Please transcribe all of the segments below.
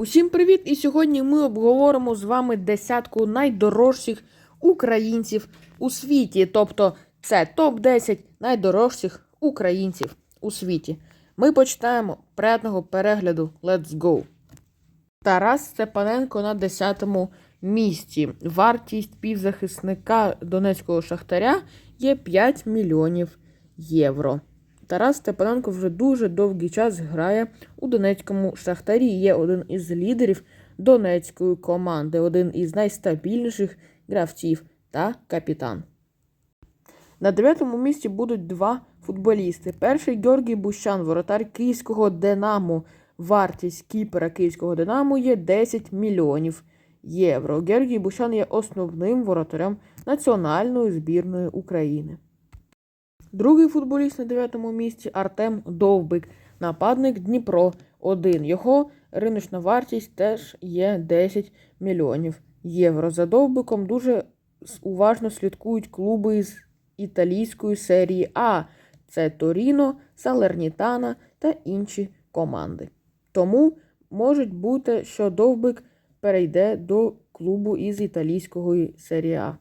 Усім привіт! І сьогодні ми обговоримо з вами десятку найдорожчих українців у світі. Тобто це топ-10 найдорожчих українців у світі. Ми починаємо приятного перегляду. Let's go! Тарас Степаненко на 10-му місці. Вартість півзахисника Донецького шахтаря є 5 мільйонів євро. Тарас Степаненко вже дуже довгий час грає у Донецькому шахтарі. Є один із лідерів донецької команди, один із найстабільніших гравців та капітан. На дев'ятому місці будуть два футболісти. Перший Георгій Бущан, воротар київського Динамо. Вартість кіпера київського Динамо є 10 мільйонів євро. Георгій Бущан є основним воротарем національної збірної України. Другий футболіст на дев'ятому місці Артем Довбик, нападник Дніпро 1. Його риночна вартість теж є 10 мільйонів євро. За Довбиком дуже уважно слідкують клуби з італійської серії А. Це Торіно, Салернітана та інші команди. Тому може бути, що Довбик перейде до клубу із італійської серії А.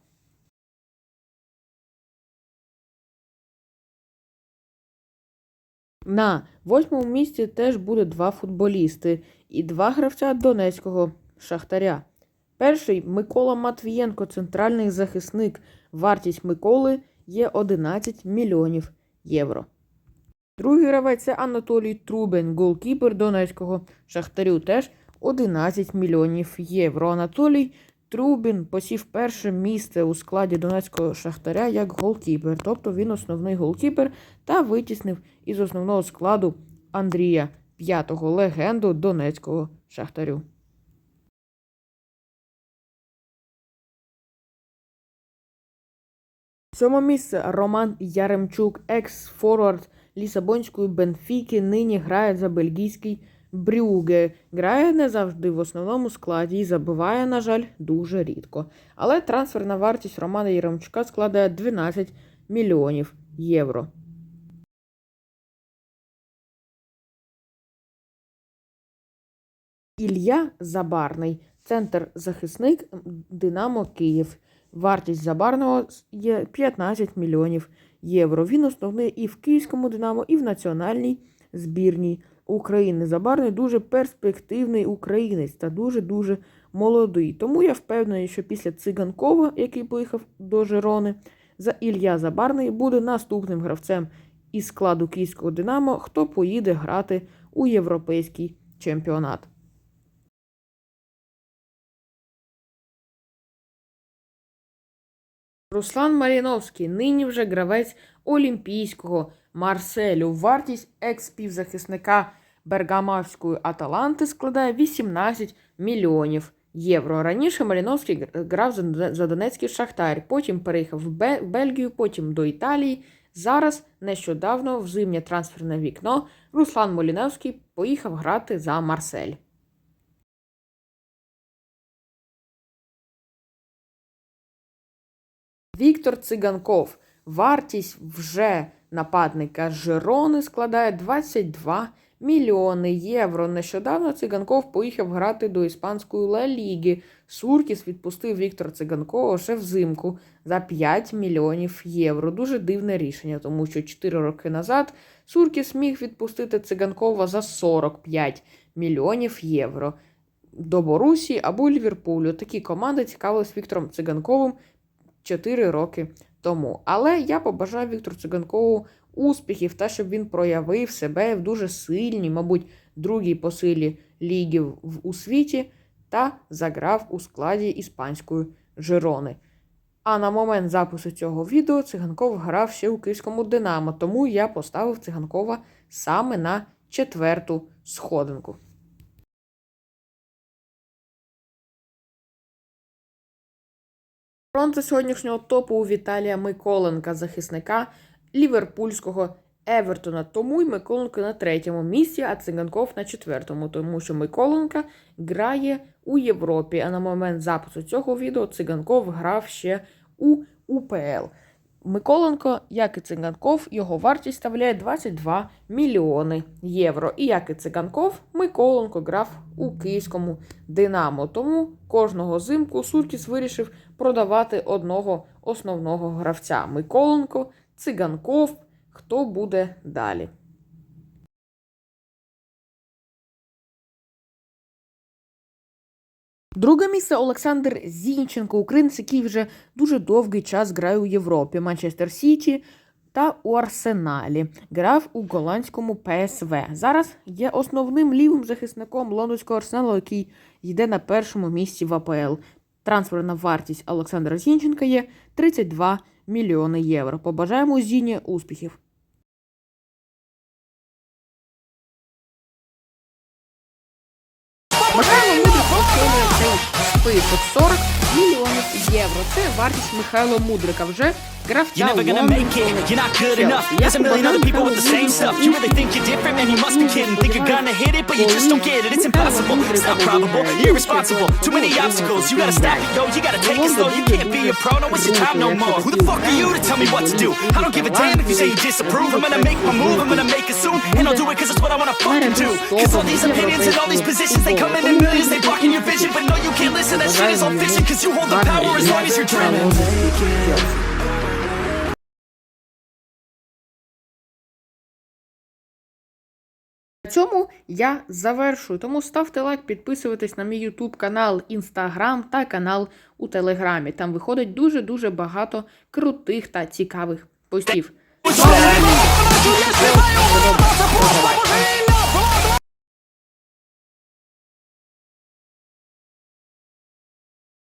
На восьмому місці теж буде два футболісти і два гравця Донецького Шахтаря. Перший Микола Матвієнко, центральний захисник. Вартість Миколи є 11 мільйонів євро. Другий гравець це Анатолій Трубен, голкіпер Донецького Шахтарю. Теж 11 мільйонів євро. Анатолій Трубін посів перше місце у складі Донецького Шахтаря як голкіпер. Тобто він основний голкіпер та витіснив із основного складу Андрія П'ятого легенду Донецького Шахтарю. Сьоме місце Роман Яремчук, екс-форвард Лісабонської Бенфіки, нині грає за бельгійський Брюге. Грає не завжди в основному складі і забиває, на жаль, дуже рідко. Але трансферна вартість Романа Яремчука складає 12 мільйонів євро. Ілля Забарний, центр захисник Динамо Київ. Вартість Забарного є 15 мільйонів євро. Він основний і в Київському Динамо, і в національній збірній України. Забарний дуже перспективний українець та дуже-дуже молодий. Тому я впевнений, що після Циганкова, який поїхав до Жерони, за Ілля Забарний буде наступним гравцем із складу Київського Динамо, хто поїде грати у європейський чемпіонат. Руслан Маріновський нині вже гравець Олімпійського Марселю. Вартість екс-півзахисника Бергамавської Аталанти складає 18 мільйонів євро. Раніше Маріновський грав за Донецький Шахтар, потім переїхав в Бельгію, потім до Італії. Зараз нещодавно в зимнє трансферне вікно Руслан Моліневський поїхав грати за Марсель. Віктор Циганков. Вартість вже нападника Жирони складає 22 мільйони євро. Нещодавно Циганков поїхав грати до іспанської Ла Ліги. Суркіс відпустив Віктора Циганкова ще взимку за 5 мільйонів євро. Дуже дивне рішення, тому що 4 роки назад Суркіс міг відпустити Циганкова за 45 мільйонів євро. До Борусі або Ліверпулю. Такі команди цікавились Віктором Циганковим 4 роки тому. Але я побажаю Віктору Циганкову успіхів та щоб він проявив себе в дуже сильній, мабуть, другій по силі ліги у світі та заграв у складі іспанської Жирони. А на момент запису цього відео циганков грав ще у київському Динамо, тому я поставив циганкова саме на четверту сходинку. Фронту сьогоднішнього топу у Віталія Миколенка, захисника Ліверпульського Евертона. Тому й Миколенко на третьому місці, а Циганков на четвертому, тому що Миколенка грає у Європі. А на момент запису цього відео Циганков грав ще у УПЛ. Миколенко, як і Циганков, його вартість ставляє 22 мільйони євро. І як і Циганков, Миколенко грав у київському Динамо. Тому кожного зимку Суркіс вирішив продавати одного основного гравця Миколенко, Циганков. Хто буде далі? Друге місце Олександр Зінченко, українець, який вже дуже довгий час грає у Європі, Манчестер Сіті та у Арсеналі. Грав у голландському ПСВ. Зараз є основним лівим захисником лондонського арсеналу, який йде на першому місці в АПЛ. Трансферна вартість Олександра Зінченка є 32 мільйони євро. Побажаємо Зіні успіхів. Цей список 40 мільйонів євро. Це вартість Михайла Мудрика. Вже гравця You're never gonna make it, you're not good enough. Cause you hold the power as long as you're dreaming. На цьому я завершую. Тому ставте лайк, підписуйтесь на мій YouTube канал, Instagram та канал у Телеграмі. Там виходить дуже-дуже багато крутих та цікавих постів.